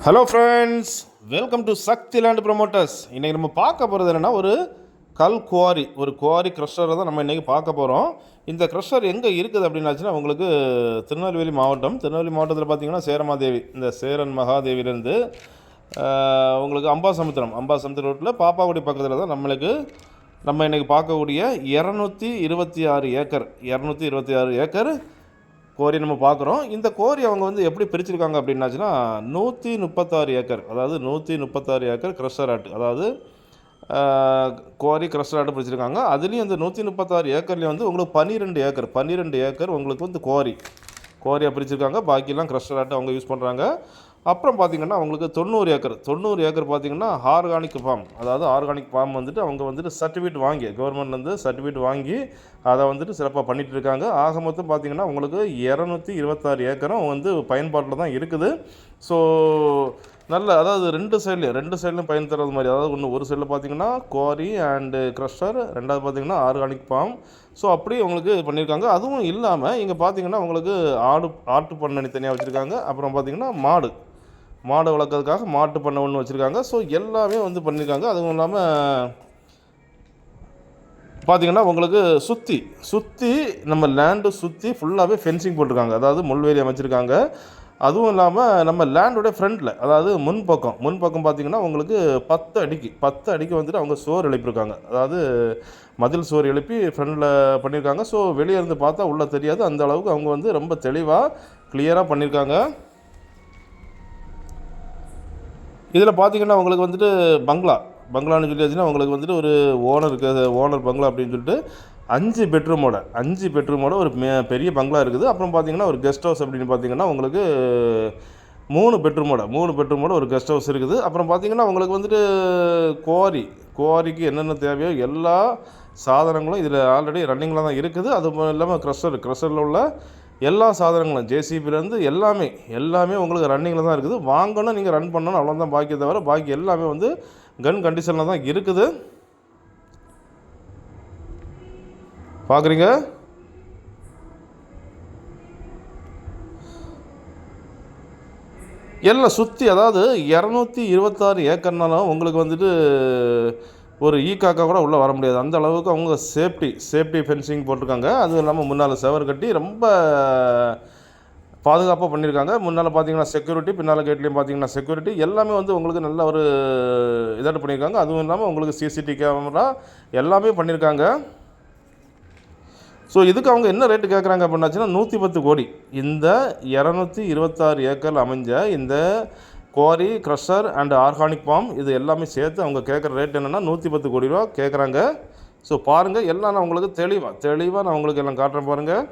Hello friends welcome to Shakti land promoters இன்றைக்கி நம்ம பார்க்க போகிறது என்னென்னா ஒரு கல் குவாரி ஒரு குவாரி க்ரஷரை தான் நம்ம இன்றைக்கி பார்க்க போகிறோம் இந்த க்ரஷர் எங்கே இருக்குது அப்படின்னாச்சுன்னா உங்களுக்கு திருநெல்வேலி மாவட்டம் திருநெல்வேலி மாவட்டத்தில் பார்த்தீங்கன்னா சேரமாதேவி இந்த சேரன் மகாதேவிலேருந்து உங்களுக்கு அம்பாசமுத்திரம் அம்பாசமுத்திரம் ரோட்டில் பாப்பாக்குடி பக்கத்தில் தான் நம்மளுக்கு நம்ம இன்றைக்கி பார்க்கக்கூடிய இரநூத்தி இருபத்தி ஆறு ஏக்கர் இரநூத்தி இருபத்தி ஆறு ஏக்கர் கோரி நம்ம பார்க்குறோம். இந்த கோரி அவங்க வந்து எப்படி பிரிச்சிருக்காங்க அப்படின்னாச்சுன்னா நூற்றி முப்பத்தாறு ஏக்கர் அதாவது நூற்றி முப்பத்தாறு ஏக்கர் கிரஷராட்டு அதாவது கோரி கிரஷராட்டு பிரிச்சிருக்காங்க. அதுலேயும் இந்த நூற்றி முப்பத்தாறு ஏக்கர்லேயும் வந்து உங்களுக்கு பன்னிரெண்டு ஏக்கர் பன்னிரெண்டு ஏக்கர் உங்களுக்கு வந்து கோரி கோரியாக பிரிச்சிருக்காங்க. பாக்கியெல்லாம் கிரஷராட்டு அவங்க யூஸ் பண்ணுறாங்க அப்புறம் பார்த்திங்கன்னா அவங்களுக்கு தொண்ணூறு ஏக்கர். தொண்ணூறு ஏக்கர் பார்த்திங்கன்னா ஆர்கானிக் ஃபார்ம். அதாவது ஆர்கானிக் ஃபார்ம் வந்துட்டு அவங்க வந்துட்டு சர்டிஃபிகேட் வாங்கி கவர்மெண்ட்லேருந்து சர்டிஃபிகேட் வாங்கி அதை வந்துட்டு சிறப்பாக பண்ணிகிட்டு இருக்காங்க. ஆக மொத்தம் பார்த்தீங்கன்னா உங்களுக்கு இரநூத்தி இருபத்தாறு ஏக்கரும் வந்து பயன்பாட்டில் தான் இருக்குது. ஸோ நல்ல அதாவது ரெண்டு சைட்லையும் ரெண்டு சைட்லையும் பயன் தர்றது மாதிரி. அதாவது ஒன்று ஒரு சைடில் பார்த்தீங்கன்னா குவாரி அண்டு க்ரஷர் ரெண்டாவது பார்த்தீங்கன்னா ஆர்கானிக் ஃபார்ம். ஸோ அப்படி உங்களுக்கு பண்ணியிருக்காங்க அதுவும் இல்லாமல் இங்கே பார்த்தீங்கன்னா உங்களுக்கு ஆடு ஆட்டு பண்ணணி தனியாக வச்சுருக்காங்க. அப்புறம் பார்த்தீங்கன்னா மாடு. மாடு வளர்க்கறதுக்காக மாட்டு பண்ணை ஒன்று வச்சுருக்காங்க. ஸோ எல்லாமே வந்து பண்ணியிருக்காங்க அதுவும் இல்லாமல் பார்த்தீங்கன்னா உங்களுக்கு சுற்றி சுற்றி நம்ம லேண்டு சுற்றி ஃபுல்லாகவே ஃபென்சிங் போட்டிருக்காங்க. அதாவது முள்வேலி அமைச்சிருக்காங்க. அதுவும் இல்லாமல் நம்ம லேண்டோட ஃப்ரண்டில் அதாவது முன்பக்கம் முன்பக்கம் பார்த்திங்கன்னா உங்களுக்கு பத்து அடிக்கு பத்து அடிக்கு வந்துட்டு அவங்க சோறு எழுப்பியிருக்காங்க அதாவது மதில் சோறு எழுப்பி ஃப்ரண்டில் பண்ணியிருக்காங்க ஸோ வெளியே இருந்து பார்த்தா உள்ளே தெரியாது. அந்த அளவுக்கு அவங்க வந்து ரொம்ப தெளிவாக கிளியராக பண்ணியிருக்காங்க இதில் பார்த்தீங்கன்னா உங்களுக்கு வந்துட்டு பங்களா. பங்களான்னு சொல்லியாச்சுன்னா உங்களுக்கு வந்துட்டு ஒரு ஓனர் ஓனர் பங்களா அப்படின்னு சொல்லிட்டு அஞ்சு பெட்ரூமோட அஞ்சு பெட்ரூமோட ஒரு மே- பெரிய பங்களா இருக்குது. அப்புறம் பார்த்தீங்கன்னா ஒரு கெஸ்ட் ஹவுஸ் அப்படின்னு பார்த்தீங்கன்னா உங்களுக்கு மூணு பெட்ரூமோட மூணு பெட்ரூமோட ஒரு கெஸ்ட் ஹவுஸ் இருக்குது. அப்புறம் பார்த்தீங்கன்னா உங்களுக்கு வந்துட்டு குவாரி குவாரிக்கு என்னென்ன தேவையோ எல்லா சாதனங்களும் இதில் ஆல்ரெடி ரன்னிங்கில் தான் இருக்குது. அது இல்லாமல் க்ரஷர் க்ரஷரில் உள்ள எல்லா சாதனங்களும் ஜேசிபிலேருந்து எல்லாமே எல்லாமே உங்களுக்கு ரன்னிங்கில் தான் இருக்குது. வாங்கணும் நீங்கள் ரன் பண்ணணும் அவ்வளோதான் பாக்கியை தவிர பாக்கி எல்லாமே வந்து கன் கண்டிஷனில் தான் இருக்குது. பார்க்குறீங்க எல்லாம் சுற்றி அதாவது இரநூத்தி இருபத்தாறு ஏக்கர்னாலும் உங்களுக்கு வந்துட்டு ஒரு e ஈ காக்கா கூட உள்ளே வர முடியாது. அந்த அளவுக்கு அவங்க சேஃப்டி சேஃப்டி ஃபென்சிங் போட்டிருக்காங்க. அதுவும் இல்லாமல் முன்னால் செவர் கட்டி ரொம்ப பாதுகாப்பாக பண்ணியிருக்காங்க. முன்னால் பார்த்தீங்கன்னா செக்யூரிட்டி பின்னால் கேட்லேயும் பார்த்தீங்கன்னா செக்யூரிட்டி எல்லாமே வந்து உங்களுக்கு நல்ல ஒரு இதாட்டு பண்ணியிருக்காங்க. அதுவும் இல்லாமல் உங்களுக்கு சிசிடி கேமரா எல்லாமே பண்ணியிருக்காங்க. ஸோ இதுக்கு அவங்க என்ன ரேட்டு கேட்குறாங்க அப்படின்னாச்சுன்னா நூற்றி பத்து கோடி. இந்த இரநூத்தி இருபத்தாறு ஏக்கர் அமைஞ்ச இந்த quarry crusher and organic farm இது எல்லாமே சேர்த்து அவங்க கேட்குற ரேட் என்னென்னா நூற்றி பத்து கோடி ரூபா கேட்குறாங்க. ஸோ பாருங்கள் எல்லாம் நான் உங்களுக்கு தெளிவாக தெளிவாக நான் உங்களுக்கு எல்லாம் காட்டுறேன் பாருங்கள்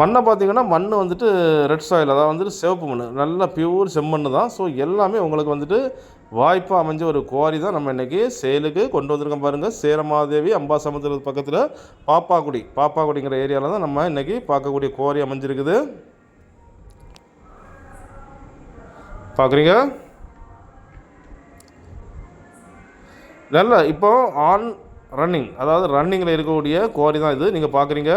மண்ணை பார்த்தீங்கன்னா மண் வந்துட்டு ரெட் சாயில் அதாவது வந்துட்டு சிவப்பு மண் நல்ல பியூர் செம்மண் தான். ஸோ எல்லாமே உங்களுக்கு வந்துட்டு வாய்ப்பாக அமைஞ்ச ஒரு குவாரி தான் நம்ம இன்றைக்கி சேலுக்கு கொண்டு வந்திருக்கோம் பாருங்கள் சேரமாதேவி அம்பாசமுத்திரத்து பக்கத்தில் பாப்பாக்குடி. பாப்பாக்குடிங்கிற ஏரியாவில் தான் நம்ம இன்றைக்கி பார்க்கக்கூடிய குவாரி அமைஞ்சிருக்குது. பார்க்குறீங்க நல்ல இப்போ ஆன் ரன்னிங் அதாவது ரன்னிங்கில் இருக்கக்கூடிய குவாரி தான் இது. நீங்கள் பார்க்குறீங்க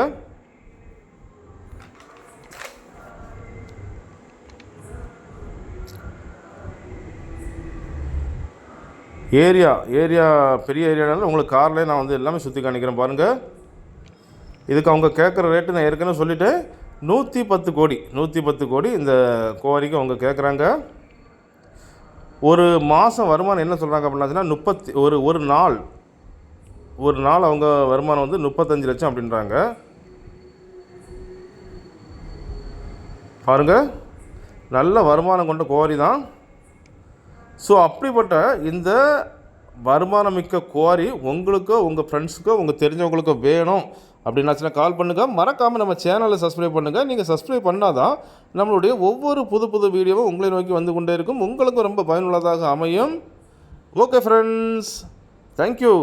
ஏரியா ஏரியா பெரிய ஏரியானால உங்களுக்கு கார்லேயே நான் வந்து எல்லாமே சுற்றி காணிக்கிறேன் பாருங்கள் இதுக்கு அவங்க கேட்குற ரேட்டு நான் ஏற்கனவே சொல்லிவிட்டு நூற்றி பத்து கோடி நூற்றி பத்து கோடி இந்த கோரிக்கை அவங்க கேட்குறாங்க ஒரு மாதம் வருமானம் என்ன சொல்கிறாங்க அப்படின்னா முப்பத்தி ஒரு ஒரு நாள். ஒரு நாள் அவங்க வருமானம் வந்து முப்பத்தஞ்சு லட்சம் அப்படின்றாங்க. பாருங்கள் நல்ல வருமானம் கொண்ட கோரி தான். ஸோ அப்படிப்பட்ட இந்த வருமானம் மிக்க குவாரி உங்களுக்கோ உங்கள் ஃப்ரெண்ட்ஸுக்கோ உங்கள் தெரிஞ்சவங்களுக்கோ வேணும். அப்படின்னாச்சுன்னா கால் பண்ணுங்கள் மறக்காமல் நம்ம சேனலை சப்ஸ்கிரைப் பண்ணுங்கள் நீங்கள் சப்ஸ்கிரைப் பண்ணாதான் நம்மளுடைய ஒவ்வொரு புது புது வீடியோவும் உங்களை நோக்கி வந்து கொண்டே இருக்கும். உங்களுக்கும் ரொம்ப பயனுள்ளதாக அமையும். Okay friends thank you